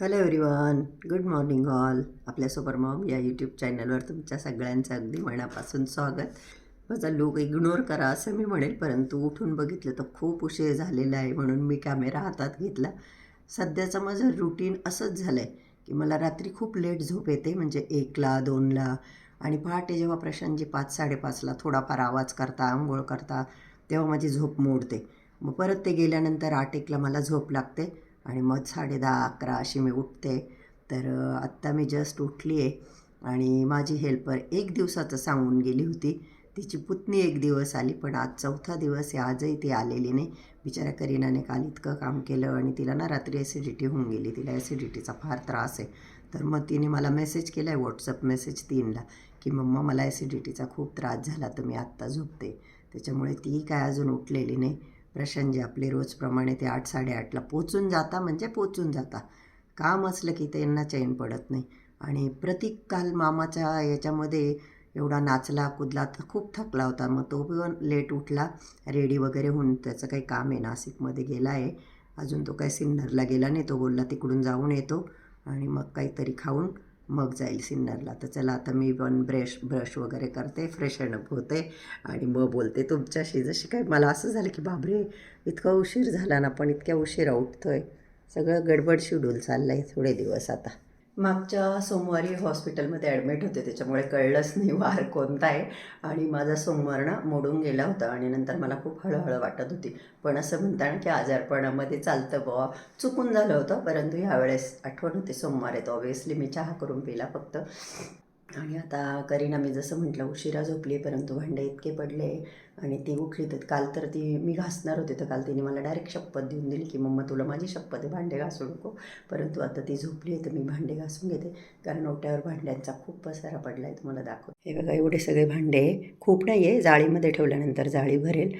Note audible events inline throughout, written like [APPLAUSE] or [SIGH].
Hello everyone good morning all आपल्या super mom या YouTube चॅनलवर तुमच्या सगळ्यांचं अगदी मनापासून स्वागत. माझा लोक इग्नोर करा असं मी म्हणेल परंतु उठून बघितलं तर खूप उशीर झालेला आहे म्हणून मी कॅमेरा हातात घेतला. सध्याचं माझं रुटीन असंच झालं आहे की मला रात्री खूप लेट झोप येते म्हणजे एकला दोनला आणि पहाटे जेव्हा प्रशांतजी पाच साडेपाचला थोडाफार आवाज करता आंघोळ करता तेव्हा माझी झोप मोडते. मग परत ते गेल्यानंतर आठ एकला मला झोप लागते. आणि मग साडे दहा अकरा अशी मी उठते. तर आत्ता मी जस्ट उठली आहे आणि माझी हेल्पर एक दिवसाचं सांगून गेली होती. तिची पुतणी एक दिवस आली पण आज चौथा दिवस आहे आजही ती आलेली नाही. बिचाऱ्या करीनाने काल इतकं काम केलं आणि तिला ना रात्री ॲसिडिटी होऊन गेली. तिला ॲसिडिटीचा फार त्रास आहे. तर मग तिने मला मेसेज केला आहे व्हॉट्सअप मेसेज तीनला की मम्मा मला ॲसिडिटीचा खूप त्रास झाला तर मी आत्ता झोपते. त्याच्यामुळे ती काय अजून उठलेली नाही. प्रशांतजी आपले रोजप्रमाणे ते आठ साडेआठला पोचून जाता म्हणजे पोचून जाता. काम असलं की त्यांना चैन पडत नाही. आणि प्रतीक काल मामाच्या याच्यामध्ये एवढा नाचला कुदला तर खूप थकला होता. मग तो पण लेट उठला. रेडी वगैरे होऊन त्याचं काही काम आहे. नाशिकमध्ये गेला आहे. अजून तो काही सिन्नरला गेला नाही. तो बोलला तिकडून जाऊन येतो आणि मग काहीतरी खाऊन मग जाईल सिन्नरला. तर चला आता मी पण ब्रश ब्रश वगैरे करते फ्रेशन अप होते आणि मग बोलते तुमच्याशी. जशी काय मला असं झालं की बाबरे इतका उशीर झाला ना पण इतक्या उशिरा आहे सगळं गडबड शेड्यूल चाललं आहे थोडे दिवस आता. मागच्या सोमवारी हॉस्पिटलमध्ये ॲडमिट होते त्याच्यामुळे कळलंच नाही वार कोणता आहे आणि माझा सोमवार ना मोडून गेला होता आणि नंतर मला खूप हळहळ वाटत होती. पण असं म्हणता ना की आजारपणामध्ये चालतं बुवा. चुकून झालं होतं परंतु ह्यावेळेस आठवण होते सोमवार. आहे तर मी चहा करून पिला फक्त. आणि आता करीना मी जसं म्हटलं उशिरा झोपली परंतु भांडे इतके पडले आणि ती उठली तर काल तर ती मी घासणार होते तर काल तिने मला डायरेक्ट शपथ देऊन दिली की मम्मा तुला माझी शपथ आहे भांडे घासू नको. परंतु आता ती झोपली आहे तर मी भांडे घासून घेते कारण ओट्यावर भांड्यांचा खूप पसारा पडला आहे तुम्हाला दाखव हे बघा एवढे सगळे भांडे खूप नाही आहे जाळीमध्ये ठेवल्यानंतर जाळी भरेल.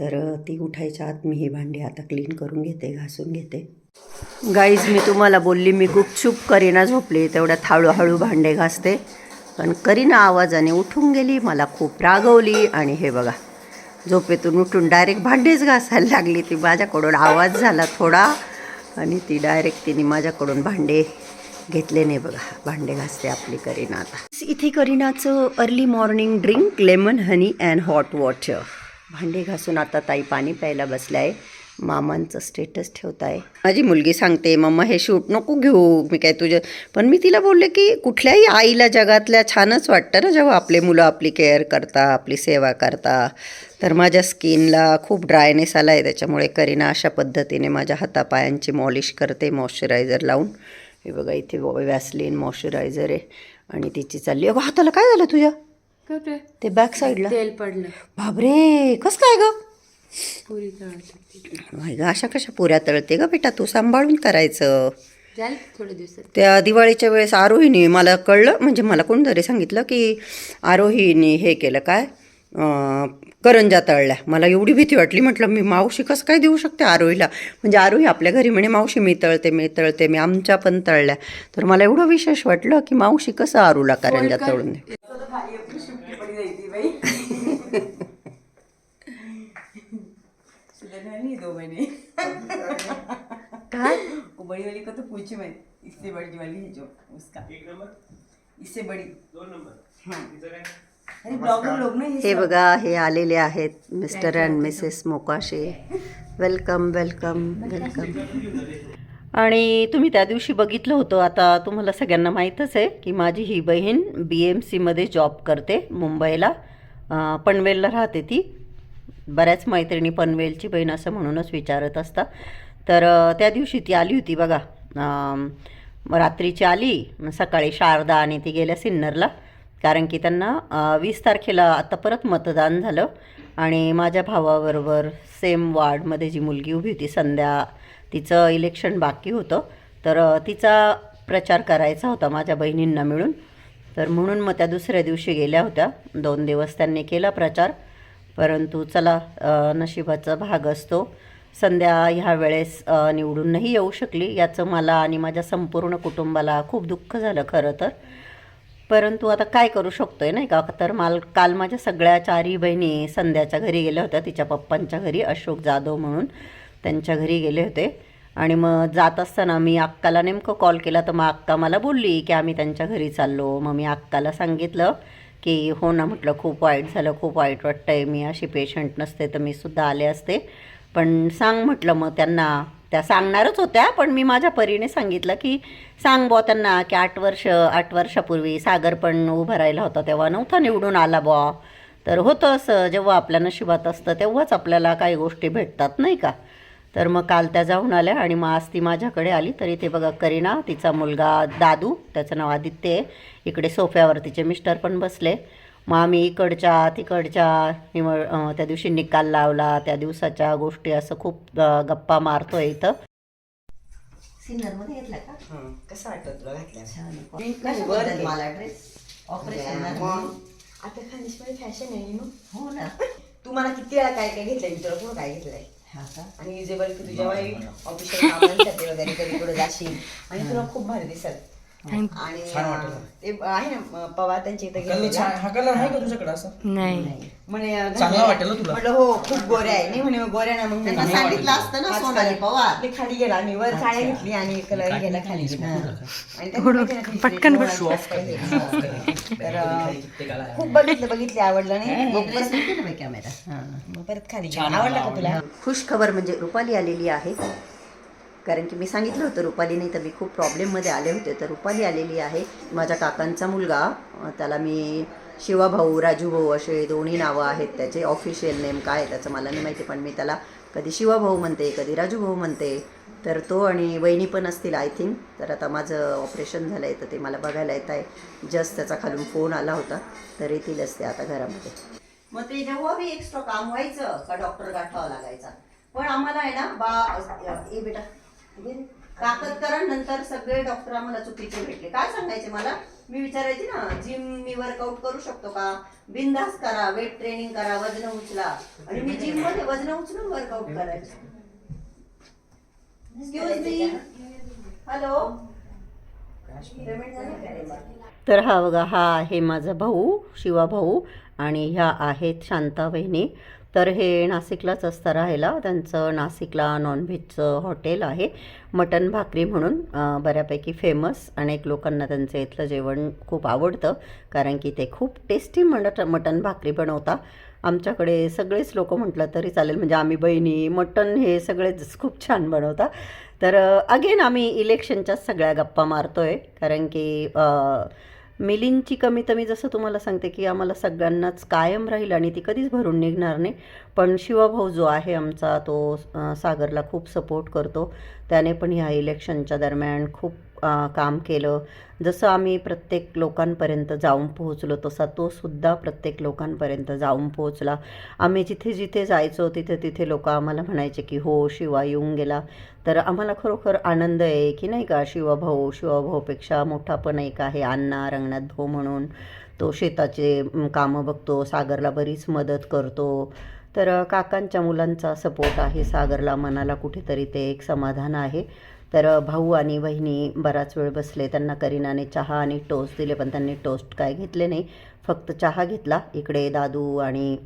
तर ती उठायच्या आत मी ही भांडी आता क्लीन करून घेते घासून घेते. गाईज मी तुम्हाला बोलली मी गुपचूप करीना झोपली तेवढ्यात हळूहळू भांडे घासते. पण करीना आवाजाने उठून गेली मला खूप रागवली आणि हे बघा झोपेतून उठून डायरेक्ट भांडेच घासायला लागली. ती माझ्याकडून आवाज झाला थोडा आणि ती डायरेक्ट तिने माझ्याकडून भांडे घेतले. नाही बघा भांडे घासते आपली करीना आता. इथे करीनाचं early morning drink lemon honey and hot water भांडे घासून आता ताई पाणी प्यायला बसल्या आहे. मामांचं स्टेटस ठेवताय. माझी मुलगी सांगते मम्मा हे शूट नको घेऊ मी काय तुझं पण मी तिला बोलले की कुठल्याही आईला जगातल्या छानच वाटतं ना जेव्हा आपले मुलं आपली केअर करता आपली सेवा करता. तर माझ्या स्किनला खूप ड्रायनेस आला आहे त्याच्यामुळे करीना अशा पद्धतीने माझ्या हातापायांची मॉलिश करते मॉइश्चरायझर लावून. हे बघा इथे वॅसलीन मॉइश्चरायझर आहे आणि तिची चालली. अगं हाताला काय झालं तुझ्या? ते बॅक साईडला तेल पडलं. बापरे कसं काय ग? पुरी अशा कशा पुऱ्या तळते ग बेटा? तू सांभाळून करायचं. झालं थोड्या दिवसात. त्या दिवाळीच्या वेळेस आरोहीने मला कळलं म्हणजे मला कोणतरी सांगितलं की आरोहीने हे केलं काय? करंजा तळल्या. मला एवढी भीती वाटली. म्हटलं मी मावशी कसं काय देऊ शकते आरोहीला? म्हणजे आरोही आपल्या घरी म्हणे मावशी मी तळते मी तळते मी आमच्या पण तळल्या. तर मला एवढं विशेष वाटलं की मावशी कसं आरूला करंजा तळून दे दो महीने काय? वो बड़ी वाली को तो पूछे मैं. इससे बड़ी वाली है जो उसका. एक नंबर? इससे बड़ी. दो नंबर? हाँ. अरे ब्लॉगर लोग ना ये हे बघा हे आलेले आहेत Mr and Mrs Mokashe. Welcome welcome welcome आणि तुम्ही त्या दिवशी बघितलं होतं आता तुम्हाला सगळ्यांना माहीतच आहे की माझी ही बहीण बी एम सीमध्ये जॉब करते मुंबईला. पनवेलला राहते ती. बऱ्याच मैत्रिणी पनवेलची बहीण असं म्हणूनच विचारत असता तर त्या दिवशी ती आली होती बघा. रात्रीची आली सकाळी शारदा आणि ती गेल्या सिन्नरला. कारण की त्यांना वीस तारखेला आता परत मतदान झालं आणि माझ्या भावाबरोबर सेम वार्डमध्ये जी मुलगी उभी होती संध्या तिचं इलेक्शन बाकी होतं. तर तिचा प्रचार करायचा होता माझ्या बहिणींना मिळून. तर म्हणून मग त्या दुसऱ्या दिवशी गेल्या होत्या. दोन दिवस त्यांनी केला प्रचार. परंतु चला नशिबाचा भाग असतो. संध्या ह्या वेळेस निवडून नाही येऊ शकली. याचं मला आणि माझ्या संपूर्ण कुटुंबाला खूप दुःख झालं खरं तर. परंतु आता काय करू शकतो आहे नाही का? तर माल काल माझ्या सगळ्या चारही बहिणी संध्याच्या घरी गेल्या होत्या. तिच्या पप्पांच्या घरी अशोक जाधव म्हणून त्यांच्या घरी गेले होते. आणि मग जात असताना मी अक्काला नेमकं कॉल केला. तर मग अक्का मला बोलली की आम्ही त्यांच्या घरी चाललो. मग मी अक्काला सांगितलं की हो ना म्हटलं खूप वाईट झालं खूप वाईट वाटतं आहे मी अशी पेशंट नसते तर मी सुद्धा आले असते. पण सांग म्हटलं मग त्यांना त्या सांगणारच होत्या पण मी माझ्या परीने सांगितलं की सांग बुवा त्यांना की आठ वर्ष आठ वर्षापूर्वी सागर पण उभा राहिला होता तेव्हा नव्हता निवडून आला बुवा. तर होतं असं जेव्हा आपल्या नशिबात असतं तेव्हाच आपल्याला काही गोष्टी भेटतात नाही का? तर मग काल त्या जाऊन आल्या आणि मग आज ती माझ्याकडे आली. तरी ते बघा करीना तिचा मुलगा दादू त्याचं नाव आदित्य आहे. इकडे सोफ्यावर तिचे मिस्टर पण बसले. मग आम्ही इकडच्या तिकडच्या निवड त्या दिवशी निकाल लावला. त्या दिवसाच्या गोष्टी असं खूप गप्पा मारतोय इथं. सिनरमध्ये घेतला का? कसं वाटतं तुला मला ड्रेस ऑपरेशन आता खानदेशमध्ये फॅशन आहे मग हो ना. [LAUGHS] तू मला किती वेळा काय काय घेतलंय? मी तुला पुढं काय घेतलंय? आणि युजेबल की तुझ्या वेळी ऑफिशियल कामांसाठी वगैरे कधी पुढे जाशील आणि तुला खूप भारी दिसत. आणि ते आहे ना पवार त्यांच्या इथे कलर गेलेला. छान हा कलर आहे का तुझ्याकडे असं? नाही. म्हणे अं, चांगला घातलेला. वाटेल ना तुला? म्हटलं हो खूप गोऱ्या आहे. नाही म्हणे गोऱ्या ना मग त्यांना सांगितलं असतं ना सोनाली पवार. ते खाली गेला. आम्ही वर साड्या घेतली आणि कलर गेला खाली आणि पटकन Show off. Show off. तर अं. खूप बघितलं बघितले आवडलं नाही. मग कॅमेरा हां. मग परत खाली गेला. आवडला का तुला? खुश खबर म्हणजे रुपाली आलेली आहे. कारण की मी सांगितलं होतं रुपाली नाही तर मी खूप प्रॉब्लेममध्ये आले होते. तर रुपाली आलेली आहे माझ्या काकांचा मुलगा. त्याला मी शिवाभाऊ राजूभाऊ असे दोन्ही नावं आहेत. त्याचे ऑफिशियल नेम काय आहे त्याचं मला नाही माहिती पण मी त्याला कधी शिवाभाऊ म्हणते कधी राजूभाऊ म्हणते तर तो आणि वहिनी पण असतील आय थिंक तर आता माझं ऑपरेशन झालं आहे तर ते मला बघायला येत आहे. जस्ट त्याचा खालून फोन आला होता तर येतील असते आता घरामध्ये. मग ते जेव्हा एक्स्ट्रा काम व्हायचं का डॉक्टर गाठावा लागायचा? पण आम्हाला आहे ना बा ए बेटा म्हणजे नंतर सगळे डॉक्टर आम्हाला चुकीचे भेटले. काय सांगायचे मला? मी विचारायची ना जिम मी वर्कआउट करू शकतो का? बिंदास करा वेट ट्रेनिंग करा वजन उचला. आणि मी जिममध्ये वजन उचलून वर्कआउट करायचं. हॅलो तर हा बघा हा आहे माझा भाऊ शिवा भाऊ आणि ह्या आहेत शांता बहिणी तर हे नाशिकलाच असतं राहायला. त्यांचं नाशिकला नॉनव्हेजचं हॉटेल आहे. मटन भाकरी म्हणून बऱ्यापैकी फेमस अनेक लोकांना त्यांचं इथलं जेवण खूप आवडतं कारण की ते खूप टेस्टी मट मटन भाकरी बनवता. आमच्याकडे सगळेच लोक म्हटलं तरी चालेल. म्हणजे आम्ही बहिणी मटन हे सगळेच खूप छान बनवता. तर अगेन आम्ही इलेक्शनच्याच सगळ्या गप्पा मारतो आहे कारण की मिलिंदची मिलींची कमी मी जसं तुम्हाला सांगते की आम्हाला सगळ्यांनाच कायम राहील आणि ती कधीच भरून निघणार नाही. पण शिवाभाऊ जो आहे आमचा तो सागरला खूप सपोर्ट करतो. त्याने पण ह्या इलेक्शनच्या दरम्यान खूप काम केलं. जसं आम्ही प्रत्येक लोकांपर्यंत जाऊन पोहोचलो तसा तो सुद्धा प्रत्येक लोकांपर्यंत जाऊन पोहोचला. आम्ही जिथे जिथे जायचो तिथे तिथे लोक आम्हाला म्हणायचे की हो शिवा येऊन गेला. तर आम्हाला खरोखर आनंद आहे की नाही का? शिवाभाऊ शिवाभाऊपेक्षा मोठा पण एक आहे अण्णा रंगनाथ भाऊ म्हणून. तो शेताचे कामं बघतो सागरला बरीच मदत करतो. तर काकांच्या मुलांचा सपोर्ट आहे सागरला. मनाला कुठेतरी ते एक समाधान आहे. तर भाऊ आणि बहिणी बराच वेळ बसले. त्यांना करीनाने चहा आणि टोस्ट दिले पण त्यांनी टोस्ट काय घेतले नाही. फक्त चहा घेतला. इकडे दादू आणि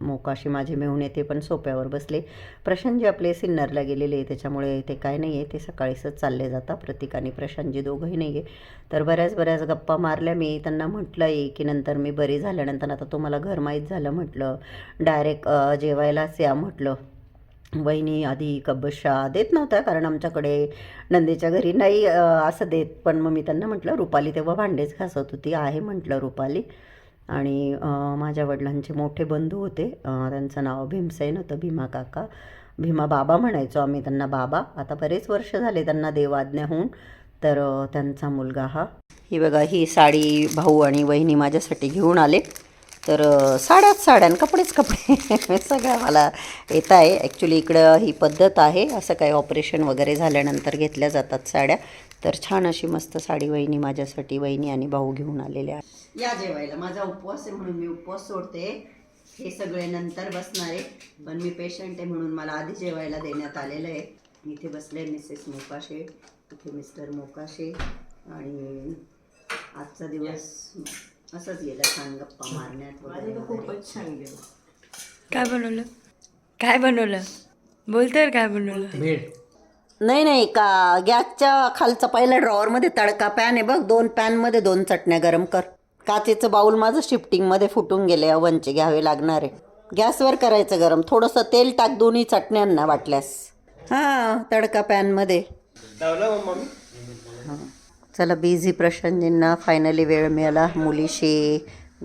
मोकाशी माझे मेहून ते पण सोप्यावर बसले. प्रशांतजी आपले सिन्नरला गेलेले आहे त्याच्यामुळे ते काय नाही आहे. ते सकाळीच चालले जातात. प्रतीक आणि प्रशांतजी दोघंही नाही आहे. तर बऱ्याच बऱ्याच गप्पा मारल्या. मी त्यांना म्हटलं आहे की नंतर मी बरी झाल्यानंतर आता तुम्हाला घर माहीत झालं म्हटलं. डायरेक्ट जेवायलाच या म्हटलं. वहिनी आधी कब्बशा देत नव्हत्या कारण आमच्याकडे नंदीच्या घरी नाही असं देत. पण मग मी त्यांना म्हटलं रुपाली तेव्हा भांडेच घासत होती आहे म्हटलं रुपाली. आणि माझ्या वडिलांचे मोठे बंधू होते. त्यांचं नाव भीमसेन होतं भीमा काका. भीमा बाबा म्हणायचो आम्ही त्यांना बाबा आता बरेच वर्ष झाले त्यांना देवाज्ञा होऊन तर त्यांचा मुलगा हा. ही बघा ही साडी भाऊ आणि वहिनी माझ्यासाठी घेऊन आले. तर साड्याच साड्या आणि कपडेच कपडे. [LAUGHS] सगळं मला येत आहे. ॲक्च्युली इकडं ही पद्धत आहे. असं काही ऑपरेशन वगैरे झाल्यानंतर घेतल्या जातात साड्या. तर छान अशी मस्त साडी वहिनी माझ्यासाठी वहिनी आणि भाऊ घेऊन आलेल्या या जेवायला. माझा उपवास आहे म्हणून मी उपवास सोडते. हे सगळे नंतर बसणार आहे. पण मी पेशंट आहे म्हणून मला आधी जेवायला देण्यात आलेलं आहे. इथे बसले मिसेस मोकाशे. इथे मिस्टर मोकाशे. आणि आजचा दिवस असंच गेला छान गप्पा मारण्यात वगैरे वगैरे. छान गेलं. काय बनवलं? काय बनवलं? बोल तर काय बनवलं? भेळ. नाही नाही का गॅसच्या खालचा पहिल्या ड्रॉवरमध्ये तडका पॅन आहे बघ दोन पॅनमध्ये दोन चटण्या गरम कर. काचेचं बाऊल माझं शिफ्टिंगमध्ये फुटून गेले अवनचे घ्यावे लागणार आहे. गॅसवर करायचं गरम थोडंसं तेल टाक दोन्ही चटण्यांना वाटल्यास. हां तडका पॅनमध्ये. हां. चला बिझी प्रशांतजींना फायनली वेळ मिळाला. मुलीशी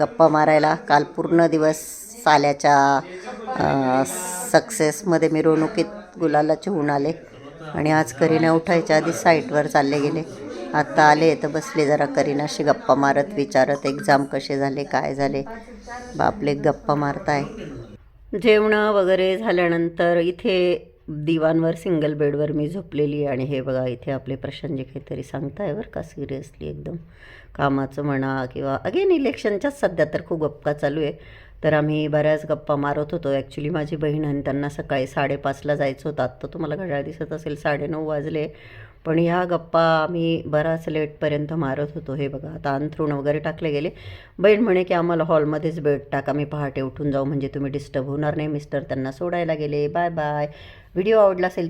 गप्पा मारायला. काल पूर्ण दिवस साल्याच्या सक्सेसमध्ये मिरवणुकीत गुलाला चिवून आले. आणि आज करीना उठायच्या आधी साईटवर चालले गेले. आत्ता आले तर बसले जरा करीनाशी गप्पा मारत विचारत एक्झाम कसे झाले काय झाले. बापले गप्पा मारताय. जेवणं वगैरे झाल्यानंतर इथे दिवाणवर सिंगल बेडवर मी झोपलेली आणि हे बघा इथे आपले प्रशांतजी काहीतरी सांगताय बरं का सिरियसली एकदम कामाचं म्हणा किंवा अगेन इलेक्शनच्याच सध्या तर खूप गप्पा चालू आहे. तर आम्ही बऱ्याच गप्पा मारत होतो. ॲक्च्युली माझी बहीण आणि त्यांना सकाळी साडेपाचला जायचं होतं. आत्ता तुम्हाला घड्याळ दिसत असेल साडेनऊ वाजले. पण ह्या गप्पा आम्ही बराच लेटपर्यंत मारत होतो. हे बघा आता अंथरूण वगैरे टाकले गेले. बहीण म्हणे की आम्हाला हॉलमध्येच बेड टाक. आम्ही पहाटे उठून जाऊ. म्हणजे तुम्ही डिस्टर्ब होणार नाही मिस्टर त्यांना सोडायला गेले. Bye bye. व्हिडिओ आवडला असेल